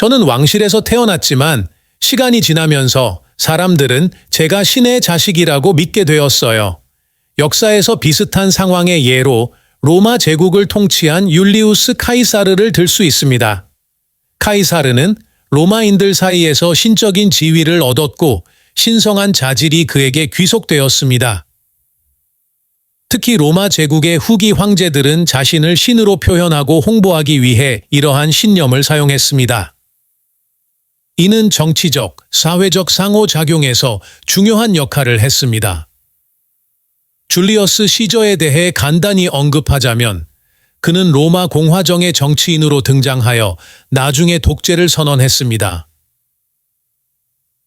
저는 왕실에서 태어났지만 시간이 지나면서 사람들은 제가 신의 자식이라고 믿게 되었어요. 역사에서 비슷한 상황의 예로 로마 제국을 통치한 율리우스 카이사르를 들 수 있습니다. 카이사르는 로마인들 사이에서 신적인 지위를 얻었고 신성한 자질이 그에게 귀속되었습니다. 특히 로마 제국의 후기 황제들은 자신을 신으로 표현하고 홍보하기 위해 이러한 신념을 사용했습니다. 이는 정치적, 사회적 상호작용에서 중요한 역할을 했습니다. 줄리어스 시저에 대해 간단히 언급하자면 그는 로마 공화정의 정치인으로 등장하여 나중에 독재를 선언했습니다.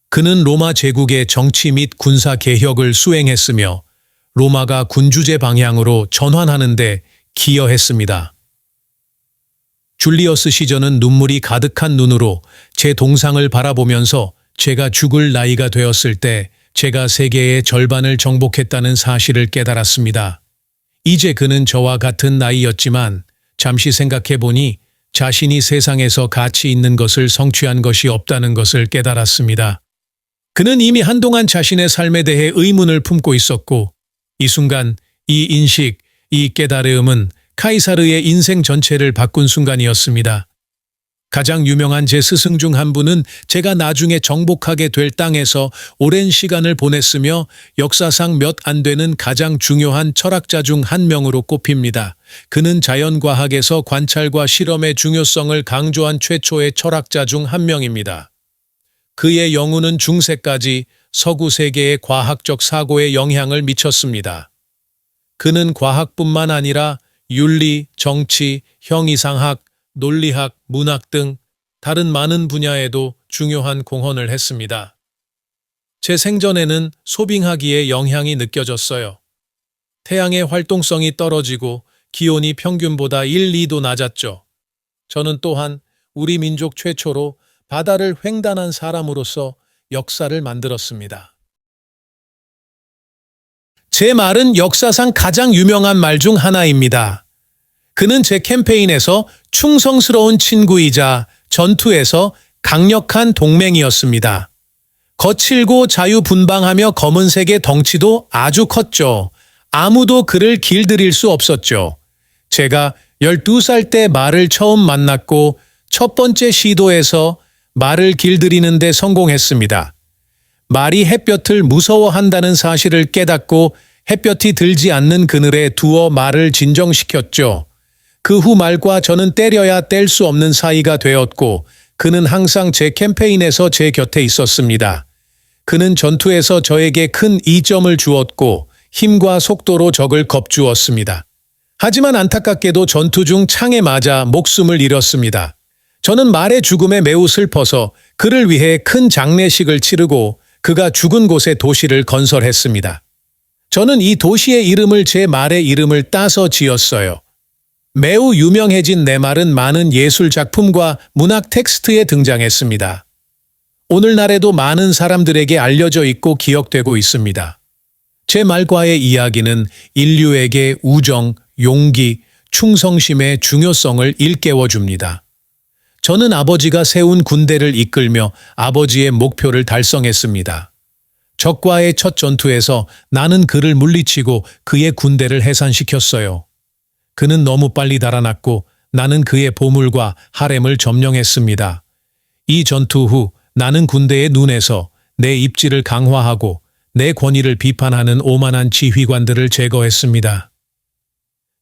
그는 로마 제국의 정치 및 군사 개혁을 수행했으며 로마가 군주제 방향으로 전환하는 데 기여했습니다. 줄리어스 시저는 눈물이 가득한 눈으로 제 동상을 바라보면서 제가 죽을 나이가 되었을 때 제가 세계의 절반을 정복했다는 사실을 깨달았습니다. 이제 그는 저와 같은 나이였지만 잠시 생각해 보니 자신이 세상에서 가치 있는 것을 성취한 것이 없다는 것을 깨달았습니다. 그는 이미 한동안 자신의 삶에 대해 의문을 품고 있었고 이 순간 이 인식, 이 깨달음은 카이사르의 인생 전체를 바꾼 순간이었습니다. 가장 유명한 제 스승 중 한 분은 제가 나중에 정복하게 될 땅에서 오랜 시간을 보냈으며 역사상 몇 안 되는 가장 중요한 철학자 중 한 명으로 꼽힙니다. 그는 자연과학에서 관찰과 실험의 중요성을 강조한 최초의 철학자 중 한 명입니다. 그의 영혼은 중세까지 서구 세계의 과학적 사고에 영향을 미쳤습니다. 그는 과학뿐만 아니라 윤리, 정치, 형이상학, 논리학, 문학 등 다른 많은 분야에도 중요한 공헌을 했습니다. 제 생전에는 소빙하기에 영향이 느껴졌어요. 태양의 활동성이 떨어지고 기온이 평균보다 1, 2도 낮았죠. 저는 또한 우리 민족 최초로 바다를 횡단한 사람으로서 역사를 만들었습니다. 제 말은 역사상 가장 유명한 말 중 하나입니다. 그는 제 캠페인에서 충성스러운 친구이자 전투에서 강력한 동맹이었습니다. 거칠고 자유분방하며 검은색의 덩치도 아주 컸죠. 아무도 그를 길들일 수 없었죠. 제가 12살 때 말을 처음 만났고 첫 번째 시도에서 말을 길들이는데 성공했습니다. 말이 햇볕을 무서워한다는 사실을 깨닫고 햇볕이 들지 않는 그늘에 두어 말을 진정시켰죠. 그 후 말과 저는 때려야 뗄 수 없는 사이가 되었고 그는 항상 제 캠페인에서 제 곁에 있었습니다. 그는 전투에서 저에게 큰 이점을 주었고 힘과 속도로 적을 겁주었습니다. 하지만 안타깝게도 전투 중 창에 맞아 목숨을 잃었습니다. 저는 말의 죽음에 매우 슬퍼서 그를 위해 큰 장례식을 치르고 그가 죽은 곳에 도시를 건설했습니다. 저는 이 도시의 이름을 제 말의 이름을 따서 지었어요. 매우 유명해진 내 말은 많은 예술 작품과 문학 텍스트에 등장했습니다. 오늘날에도 많은 사람들에게 알려져 있고 기억되고 있습니다. 제 말과의 이야기는 인류에게 우정, 용기, 충성심의 중요성을 일깨워 줍니다. 저는 아버지가 세운 군대를 이끌며 아버지의 목표를 달성했습니다. 적과의 첫 전투에서 나는 그를 물리치고 그의 군대를 해산시켰어요. 그는 너무 빨리 달아났고 나는 그의 보물과 하렘을 점령했습니다. 이 전투 후 나는 군대의 눈에서 내 입지를 강화하고 내 권위를 비판하는 오만한 지휘관들을 제거했습니다.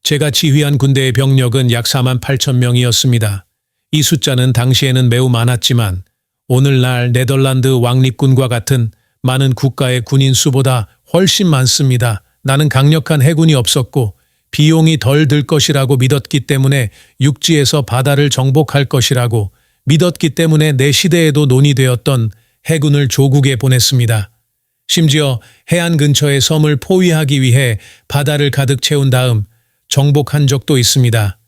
제가 지휘한 군대의 병력은 약 4만 8천 명이었습니다. 이 숫자는 당시에는 매우 많았지만 오늘날 네덜란드 왕립군과 같은 많은 국가의 군인 수보다 훨씬 많습니다. 나는 강력한 해군이 없었고 비용이 덜 들 것이라고 믿었기 때문에 육지에서 바다를 정복할 것이라고 믿었기 때문에 내 시대에도 논의되었던 해군을 조국에 보냈습니다. 심지어 해안 근처의 섬을 포위하기 위해 바다를 가득 채운 다음 정복한 적도 있습니다.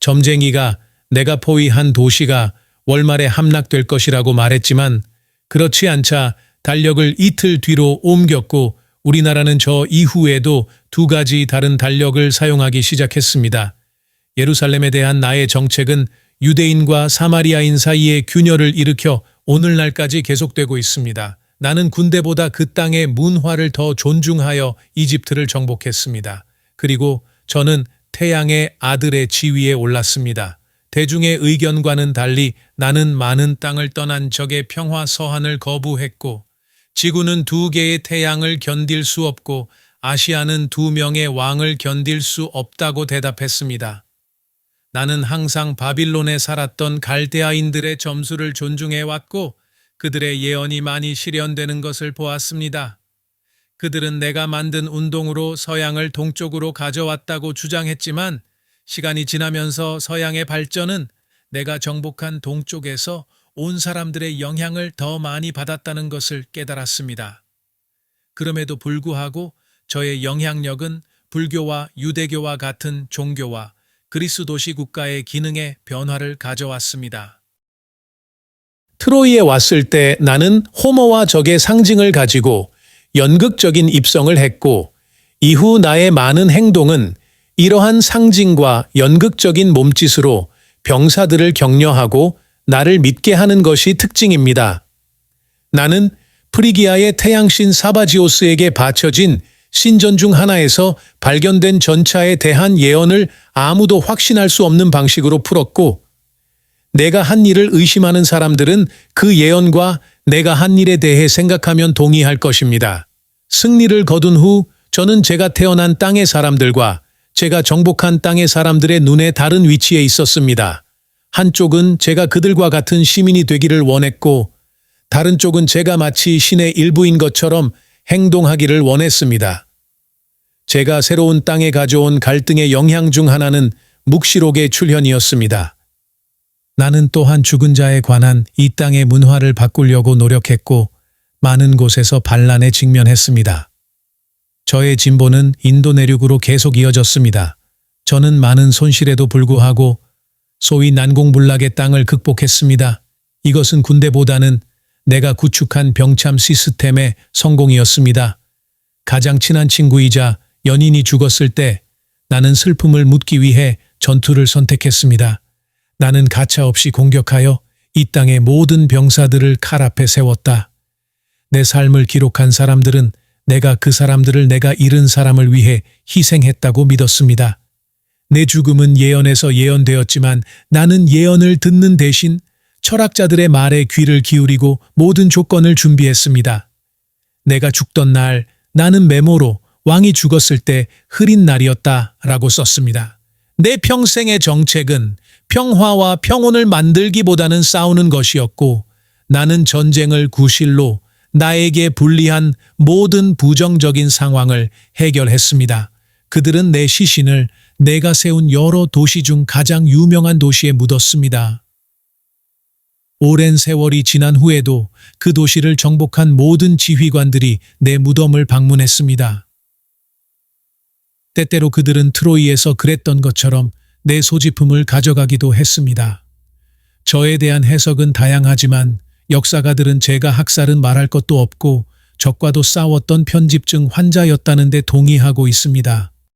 점쟁이가 내가 포위한 도시가 월말에 함락될 것이라고 말했지만 그렇지 않자 달력을 이틀 뒤로 옮겼고 우리나라는 저 이후에도 두 가지 다른 달력을 사용하기 시작했습니다. 예루살렘에 대한 나의 정책은 유대인과 사마리아인 사이의 균열을 일으켜 오늘날까지 계속되고 있습니다. 나는 군대보다 그 땅의 문화를 더 존중하여 이집트를 정복했습니다. 그리고 저는 태양의 아들의 지위에 올랐습니다. 대중의 의견과는 달리 나는 많은 땅을 떠난 적의 평화 서한을 거부했고 지구는 두 개의 태양을 견딜 수 없고 아시아는 두 명의 왕을 견딜 수 없다고 대답했습니다. 나는 항상 바빌론에 살았던 갈대아인들의 점수를 존중해 왔고 그들의 예언이 많이 실현되는 것을 보았습니다. 그들은 내가 만든 운동으로 서양을 동쪽으로 가져왔다고 주장했지만 시간이 지나면서 서양의 발전은 내가 정복한 동쪽에서 온 사람들의 영향을 더 많이 받았다는 것을 깨달았습니다. 그럼에도 불구하고 저의 영향력은 불교와 유대교와 같은 종교와 그리스 도시 국가의 기능에 변화를 가져왔습니다. 트로이에 왔을 때 나는 호모와 적의 상징을 가지고 연극적인 입성을 했고 이후 나의 많은 행동은 이러한 상징과 연극적인 몸짓으로 병사들을 격려하고 나를 믿게 하는 것이 특징입니다. 나는 프리기아의 태양신 사바지오스에게 바쳐진 신전 중 하나에서 발견된 전차에 대한 예언을 아무도 확신할 수 없는 방식으로 풀었고 내가 한 일을 의심하는 사람들은 그 예언과 내가 한 일에 대해 생각하면 동의할 것입니다. 승리를 거둔 후 저는 제가 태어난 땅의 사람들과 제가 정복한 땅의 사람들의 눈에 다른 위치에 있었습니다. 한쪽은 제가 그들과 같은 시민이 되기를 원했고 다른 쪽은 제가 마치 신의 일부인 것처럼 행동하기를 원했습니다. 제가 새로운 땅에 가져온 갈등의 영향 중 하나는 묵시록의 출현이었습니다. 나는 또한 죽은 자에 관한 이 땅의 문화를 바꾸려고 노력했고 많은 곳에서 반란에 직면했습니다. 저의 진보는 인도 내륙으로 계속 이어졌습니다. 저는 많은 손실에도 불구하고 소위 난공불락의 땅을 극복했습니다. 이것은 군대보다는 내가 구축한 병참 시스템의 성공이었습니다. 가장 친한 친구이자 연인이 죽었을 때 나는 슬픔을 묻기 위해 전투를 선택했습니다. 나는 가차없이 공격하여 이 땅의 모든 병사들을 칼 앞에 세웠다. 내 삶을 기록한 사람들은 내가 그 사람들을 내가 잃은 사람을 위해 희생했다고 믿었습니다. 내 죽음은 예언에서 예언되었지만 나는 예언을 듣는 대신 철학자들의 말에 귀를 기울이고 모든 조건을 준비했습니다. 내가 죽던 날 나는 메모로 왕이 죽었을 때 흐린 날이었다 라고 썼습니다. 내 평생의 정책은 평화와 평온을 만들기보다는 싸우는 것이었고 나는 전쟁을 구실로 나에게 불리한 모든 부정적인 상황을 해결했습니다. 그들은 내 시신을 내가 세운 여러 도시 중 가장 유명한 도시에 묻었습니다. 오랜 세월이 지난 후에도 그 도시를 정복한 모든 지휘관들이 내 무덤을 방문했습니다. 때때로 그들은 트로이에서 그랬던 것처럼 내 소지품을 가져가기도 했습니다. 저에 대한 해석은 다양하지만 역사가들은 제가 학살은 말할 것도 없고 적과도 싸웠던 편집증 환자였다는데 동의하고 있습니다.